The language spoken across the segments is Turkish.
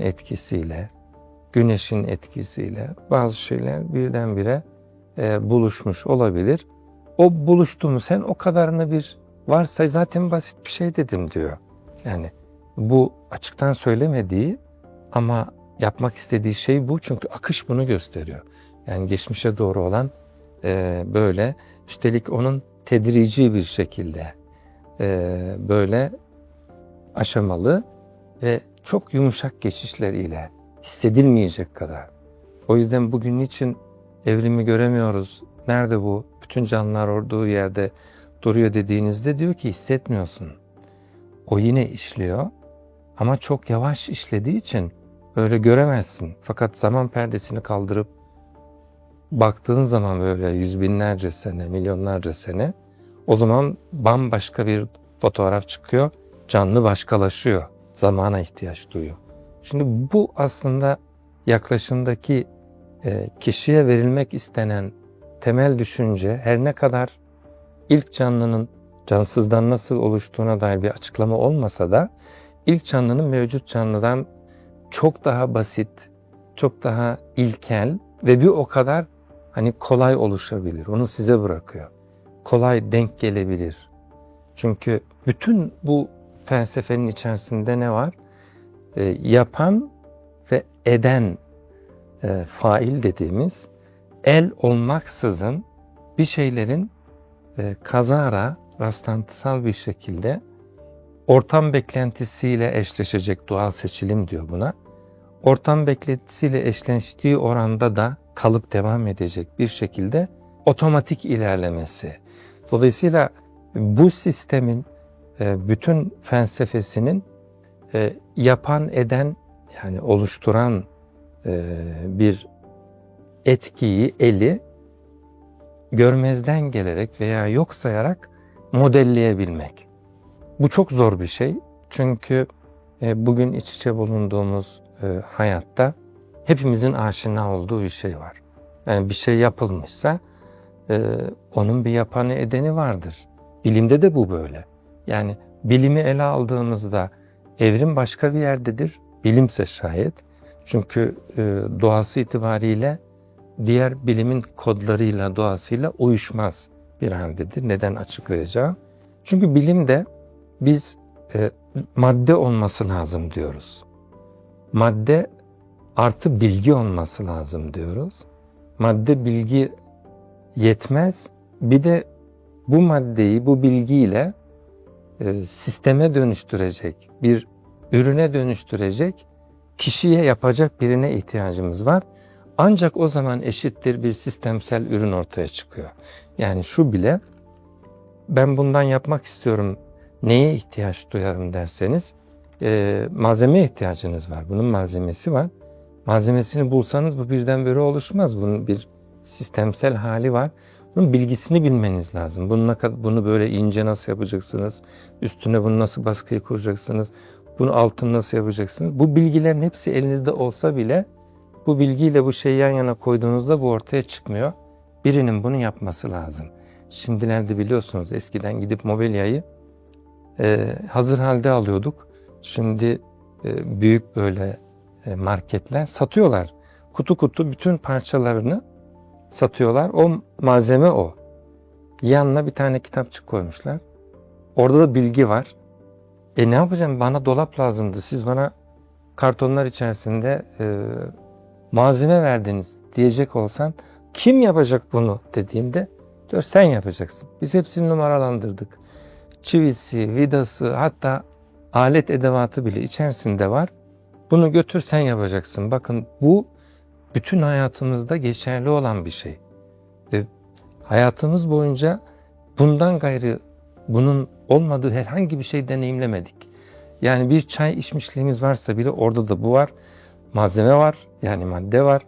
etkisiyle, güneşin etkisiyle bazı şeyler birdenbire e, buluşmuş olabilir. O buluştu mu sen o kadarını bir varsa zaten basit bir şey dedim diyor. Yani bu açıktan söylemediği ama yapmak istediği şey bu çünkü akış bunu gösteriyor. Yani geçmişe doğru olan e, böyle üstelik onun tedrici bir şekilde e, böyle aşamalı ve çok yumuşak geçişleriyle hissedilmeyecek kadar. O yüzden bugün için evrimi göremiyoruz? Nerede bu? Bütün canlılar olduğu yerde duruyor dediğinizde diyor ki hissetmiyorsun. O yine işliyor ama çok yavaş işlediği için öyle göremezsin. Fakat zaman perdesini kaldırıp baktığın zaman böyle yüz binlerce sene, milyonlarca sene o zaman bambaşka bir fotoğraf çıkıyor. Canlı başkalaşıyor. Zamana ihtiyaç duyuyor. Şimdi bu aslında yaklaşımdaki e, kişiye verilmek istenen temel düşünce her ne kadar ilk canlının cansızdan nasıl oluştuğuna dair bir açıklama olmasa da ilk canlının mevcut canlıdan çok daha basit, çok daha ilkel ve bir o kadar hani kolay oluşabilir. Onu size bırakıyor. Kolay denk gelebilir. Çünkü bütün bu felsefenin içerisinde ne var? E, yapan ve eden e, fail dediğimiz el olmaksızın bir şeylerin e, kazara rastlantısal bir şekilde ortam beklentisiyle eşleşecek doğal seçilim diyor buna. Ortam beklentisiyle eşleştiği oranda da kalıp devam edecek bir şekilde otomatik ilerlemesi. Dolayısıyla bu sistemin bütün felsefesinin e, yapan eden yani oluşturan e, bir etkiyi, eli görmezden gelerek veya yok sayarak modelleyebilmek. Bu çok zor bir şey. Çünkü e, bugün iç içe bulunduğumuz e, hayatta hepimizin aşina olduğu bir şey var. Yani bir şey yapılmışsa e, onun bir yapanı edeni vardır. Bilimde de bu böyle. Yani bilimi ele aldığımızda evrim başka bir yerdedir. Bilimse şayet. Çünkü e, doğası itibariyle diğer bilimin kodlarıyla, doğasıyla uyuşmaz bir haldedir. Neden açıklayacağım? Çünkü bilimde biz e, madde olması lazım diyoruz. Madde artı bilgi olması lazım diyoruz. Madde bilgi yetmez. Bir de bu maddeyi, bu bilgiyle sisteme dönüştürecek, bir ürüne dönüştürecek, kişiye yapacak birine ihtiyacımız var. Ancak o zaman eşittir bir sistemsel ürün ortaya çıkıyor. Yani şu bile ben bundan yapmak istiyorum neye ihtiyaç duyarım derseniz e, malzemeye ihtiyacınız var. Bunun malzemesi var. Malzemesini bulsanız bu birdenbire oluşmaz. Bunun bir sistemsel hali var. Bunun bilgisini bilmeniz lazım. Bunu, bunu böyle ince nasıl yapacaksınız? Üstüne bunu nasıl baskıyı kuracaksınız? Bunu altın nasıl yapacaksınız? Bu bilgilerin hepsi elinizde olsa bile bu bilgiyle bu şeyi yan yana koyduğunuzda bu ortaya çıkmıyor. Birinin bunu yapması lazım. Şimdilerde biliyorsunuz eskiden gidip mobilyayı e, hazır halde alıyorduk. Şimdi e, büyük böyle e, marketler satıyorlar. Kutu kutu bütün parçalarını satıyorlar. O malzeme o. Yanına bir tane kitapçık koymuşlar. Orada da bilgi var. E ne yapacağım? Bana dolap lazımdı. Siz bana kartonlar içerisinde e, malzeme verdiniz diyecek olsan kim yapacak bunu dediğinde diyor sen yapacaksın. Biz hepsini numaralandırdık. Çivisi, vidası hatta alet edevatı bile içerisinde var. Bunu götür sen yapacaksın. Bakın bu bütün hayatımızda geçerli olan bir şey. Ve hayatımız boyunca bundan gayrı bunun olmadığı herhangi bir şey deneyimlemedik. Yani bir çay içmişliğimiz varsa bile orada da bu var. Malzeme var, yani madde var.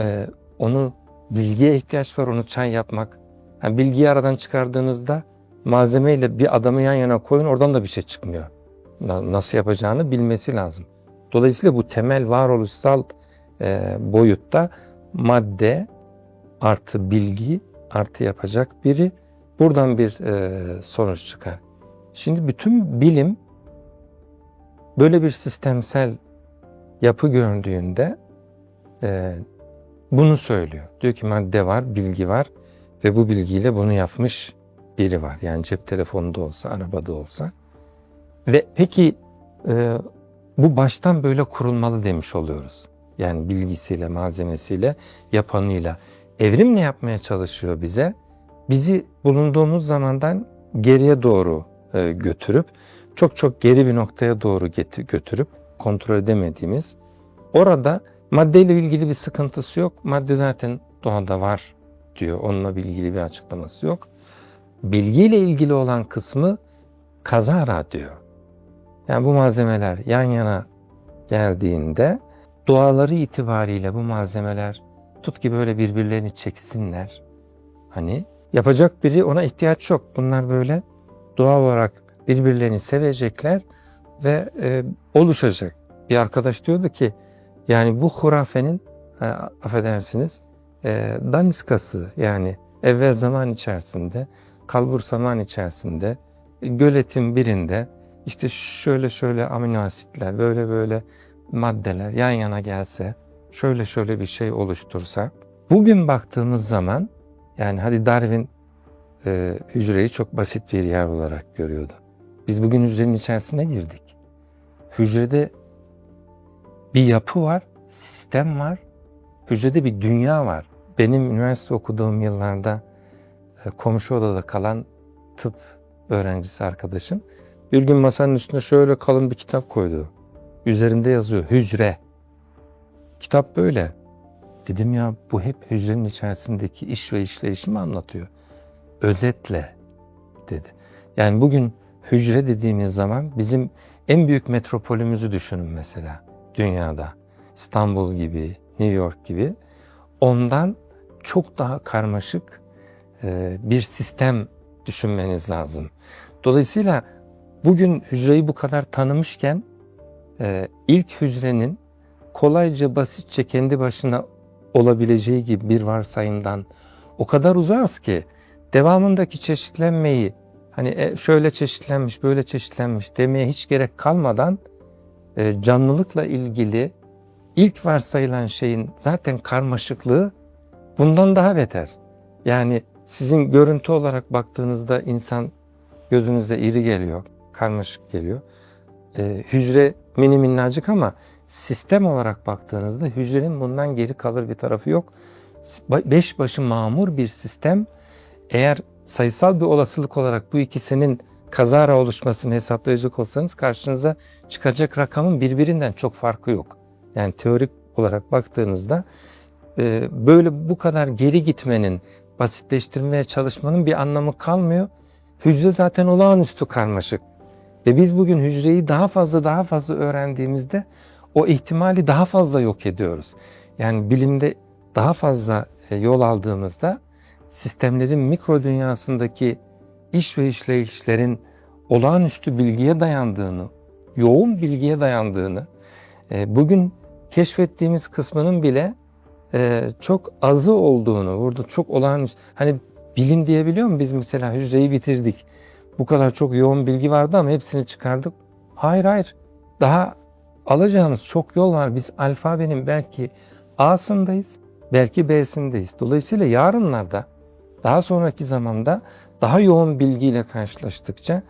Ee, onu bilgiye ihtiyaç var, onu çay yapmak. Yani bilgiyi aradan çıkardığınızda malzemeyle bir adamı yan yana koyun, oradan da bir şey çıkmıyor. Nasıl yapacağını bilmesi lazım. Dolayısıyla bu temel varoluşsal e, boyutta madde artı bilgi artı yapacak biri buradan bir e, sonuç çıkar. Şimdi bütün bilim böyle bir sistemsel yapı gördüğünde e, bunu söylüyor. Diyor ki madde var, bilgi var ve bu bilgiyle bunu yapmış biri var. Yani cep telefonunda olsa, arabada olsa. Ve peki e, bu baştan böyle kurulmalı demiş oluyoruz. Yani bilgisiyle, malzemesiyle, yapanıyla. Evrim ne yapmaya çalışıyor bize? Bizi bulunduğumuz zamandan geriye doğru e, götürüp, çok çok geri bir noktaya doğru getir, götürüp, kontrol edemediğimiz, orada maddeyle ilgili bir sıkıntısı yok. Madde zaten doğada var diyor. Onunla ilgili bir açıklaması yok. Bilgiyle ilgili olan kısmı kazara diyor. Yani bu malzemeler yan yana geldiğinde doğaları itibariyle bu malzemeler tut ki böyle birbirlerini çeksinler. Hani yapacak biri ona ihtiyaç yok. Bunlar böyle doğal olarak birbirlerini sevecekler ve e, oluşacak. Bir arkadaş diyordu ki yani bu hurafenin e, affedersiniz e, daniskası yani evvel zaman içerisinde kalbur zaman içerisinde göletin birinde işte şöyle şöyle amino asitler, böyle böyle maddeler yan yana gelse, şöyle şöyle bir şey oluştursa, bugün baktığımız zaman, yani hadi Darwin e, hücreyi çok basit bir yer olarak görüyordu. Biz bugün hücrenin içerisine girdik. Hücrede bir yapı var, sistem var, hücrede bir dünya var. Benim üniversite okuduğum yıllarda e, komşu odada kalan tıp öğrencisi arkadaşım bir gün masanın üstüne şöyle kalın bir kitap koydu. Üzerinde yazıyor hücre. Kitap böyle. Dedim ya bu hep hücrenin içerisindeki iş ve işleyişi mi anlatıyor? Özetle dedi. Yani bugün hücre dediğimiz zaman bizim en büyük metropolümüzü düşünün mesela dünyada. İstanbul gibi, New York gibi. Ondan çok daha karmaşık e, bir sistem düşünmeniz lazım. Dolayısıyla bugün hücreyi bu kadar tanımışken e, ilk hücrenin kolayca basitçe kendi başına olabileceği gibi bir varsayımdan o kadar uzağız ki devamındaki çeşitlenmeyi hani e, şöyle çeşitlenmiş böyle çeşitlenmiş demeye hiç gerek kalmadan e, canlılıkla ilgili ilk varsayılan şeyin zaten karmaşıklığı bundan daha beter. Yani sizin görüntü olarak baktığınızda insan gözünüze iri geliyor, karmaşık geliyor. Ee, hücre mini minnacık ama sistem olarak baktığınızda hücrenin bundan geri kalır bir tarafı yok. Beş başı mamur bir sistem eğer sayısal bir olasılık olarak bu ikisinin kazara oluşmasını hesaplayacak olsanız karşınıza çıkacak rakamın birbirinden çok farkı yok. Yani teorik olarak baktığınızda e, böyle bu kadar geri gitmenin, basitleştirmeye çalışmanın bir anlamı kalmıyor. Hücre zaten olağanüstü karmaşık. Ve biz bugün hücreyi daha fazla daha fazla öğrendiğimizde o ihtimali daha fazla yok ediyoruz. Yani bilimde daha fazla e, yol aldığımızda sistemlerin mikro dünyasındaki iş ve işleyişlerin olağanüstü bilgiye dayandığını, yoğun bilgiye dayandığını, e, bugün keşfettiğimiz kısmının bile e, çok azı olduğunu, burada çok olağanüstü, hani bilim diyebiliyor mu biz mesela hücreyi bitirdik. Bu kadar çok yoğun bilgi vardı ama hepsini çıkardık. Hayır hayır. Daha alacağımız çok yol var. Biz alfabenin belki A'sındayız, belki B'sindeyiz. Dolayısıyla yarınlarda, daha sonraki zamanda daha yoğun bilgiyle karşılaştıkça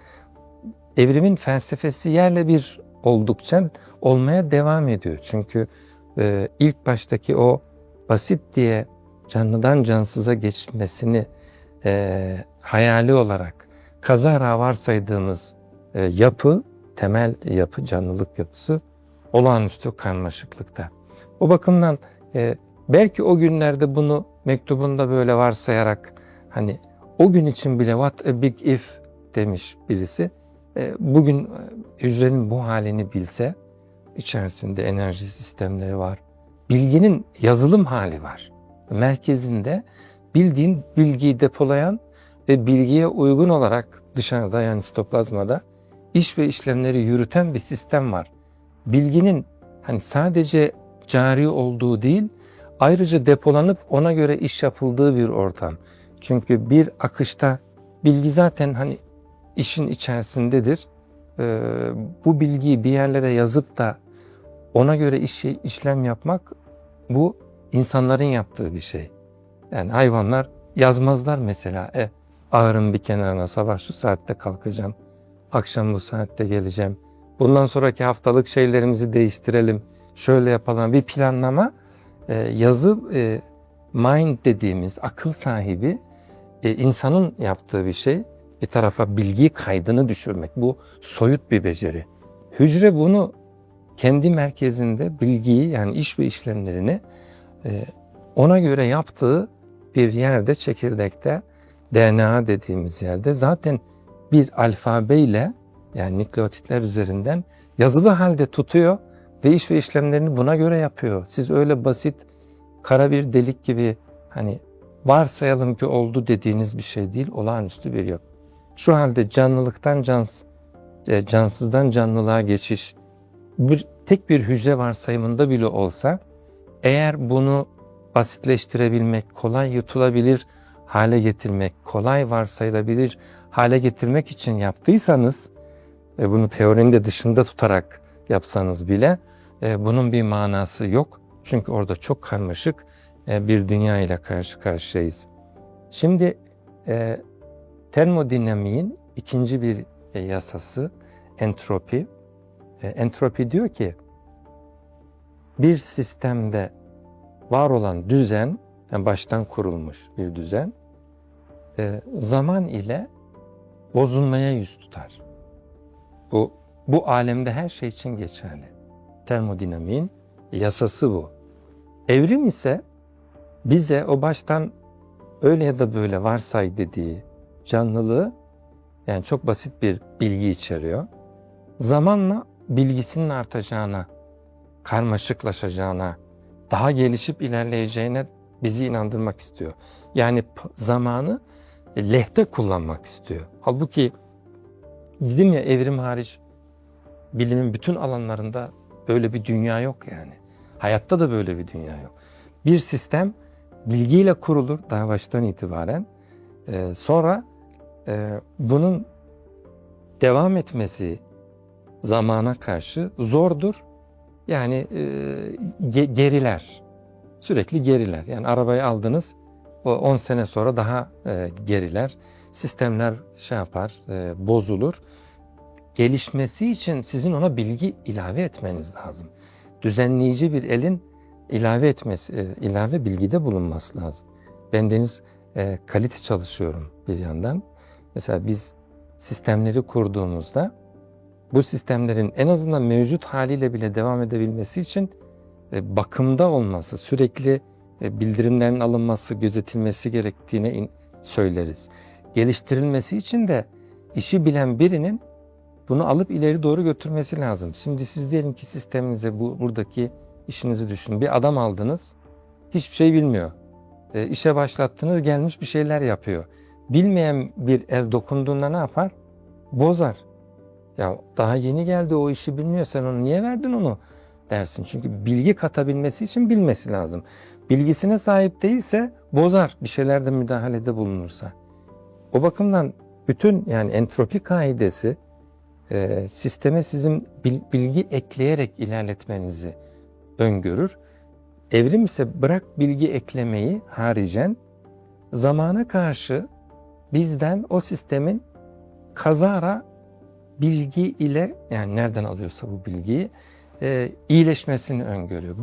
evrimin felsefesi yerle bir oldukça olmaya devam ediyor. Çünkü e, ilk baştaki o basit diye canlıdan cansıza geçmesini e, hayali olarak kazara varsaydığımız e, yapı, temel yapı, canlılık yapısı olağanüstü karmaşıklıkta. O bakımdan e, belki o günlerde bunu mektubunda böyle varsayarak hani o gün için bile what a big if demiş birisi. E, bugün hücrenin bu halini bilse içerisinde enerji sistemleri var. Bilginin yazılım hali var. Merkezinde bildiğin bilgiyi depolayan ve bilgiye uygun olarak dışarıda yani sitoplazmada iş ve işlemleri yürüten bir sistem var. Bilginin hani sadece cari olduğu değil, ayrıca depolanıp ona göre iş yapıldığı bir ortam. Çünkü bir akışta bilgi zaten hani işin içerisindedir. Ee, bu bilgiyi bir yerlere yazıp da ona göre iş, işlem yapmak bu insanların yaptığı bir şey. Yani hayvanlar yazmazlar mesela. E, ağırın bir kenarına sabah şu saatte kalkacağım. Akşam bu saatte geleceğim. Bundan sonraki haftalık şeylerimizi değiştirelim. Şöyle yapalım. Bir planlama e, yazı e, mind dediğimiz akıl sahibi e, insanın yaptığı bir şey. Bir tarafa bilgi kaydını düşürmek. Bu soyut bir beceri. Hücre bunu kendi merkezinde bilgiyi yani iş ve işlemlerini e, ona göre yaptığı bir yerde çekirdekte DNA dediğimiz yerde zaten bir alfabeyle yani nükleotitler üzerinden yazılı halde tutuyor ve iş ve işlemlerini buna göre yapıyor. Siz öyle basit kara bir delik gibi hani varsayalım ki oldu dediğiniz bir şey değil, olağanüstü bir yok. Şu halde canlılıktan cans, e, cansızdan canlılığa geçiş bir tek bir hücre varsayımında bile olsa eğer bunu basitleştirebilmek, kolay yutulabilir hale getirmek, kolay varsayılabilir hale getirmek için yaptıysanız ve bunu teorinin de dışında tutarak yapsanız bile e, bunun bir manası yok. Çünkü orada çok karmaşık e, bir dünya ile karşı karşıyayız. Şimdi e, termodinamiğin ikinci bir e, yasası entropi. E, entropi diyor ki bir sistemde var olan düzen, yani baştan kurulmuş bir düzen, zaman ile bozulmaya yüz tutar. Bu, bu alemde her şey için geçerli. Termodinamiğin yasası bu. Evrim ise bize o baştan öyle ya da böyle varsay dediği canlılığı yani çok basit bir bilgi içeriyor. Zamanla bilgisinin artacağına, karmaşıklaşacağına, daha gelişip ilerleyeceğine bizi inandırmak istiyor. Yani zamanı lehte kullanmak istiyor. Halbuki dedim ya evrim hariç bilimin bütün alanlarında böyle bir dünya yok yani. Hayatta da böyle bir dünya yok. Bir sistem bilgiyle kurulur daha baştan itibaren. Ee, sonra e, bunun devam etmesi zamana karşı zordur. Yani e, ge- geriler. Sürekli geriler. Yani arabayı aldınız 10 sene sonra daha e, geriler. Sistemler şey yapar, e, bozulur. Gelişmesi için sizin ona bilgi ilave etmeniz lazım. Düzenleyici bir elin ilave etmesi, e, ilave bilgide bulunması lazım. Ben deniz e, kalite çalışıyorum bir yandan. Mesela biz sistemleri kurduğumuzda bu sistemlerin en azından mevcut haliyle bile devam edebilmesi için e, bakımda olması, sürekli bildirimlerin alınması, gözetilmesi gerektiğine in- söyleriz. Geliştirilmesi için de işi bilen birinin bunu alıp ileri doğru götürmesi lazım. Şimdi siz diyelim ki sisteminize bu buradaki işinizi düşünün. Bir adam aldınız, hiçbir şey bilmiyor. E, işe başlattınız, gelmiş bir şeyler yapıyor. Bilmeyen bir el dokunduğunda ne yapar? Bozar. Ya daha yeni geldi o işi bilmiyor sen onu niye verdin onu dersin. Çünkü bilgi katabilmesi için bilmesi lazım. Bilgisine sahip değilse bozar bir şeylerde müdahalede bulunursa. O bakımdan bütün yani entropi kaidesi e, sisteme sizin bil- bilgi ekleyerek ilerletmenizi öngörür. Evrim ise bırak bilgi eklemeyi haricen zamana karşı bizden o sistemin kazara bilgi ile yani nereden alıyorsa bu bilgiyi e, iyileşmesini öngörüyor. Bunu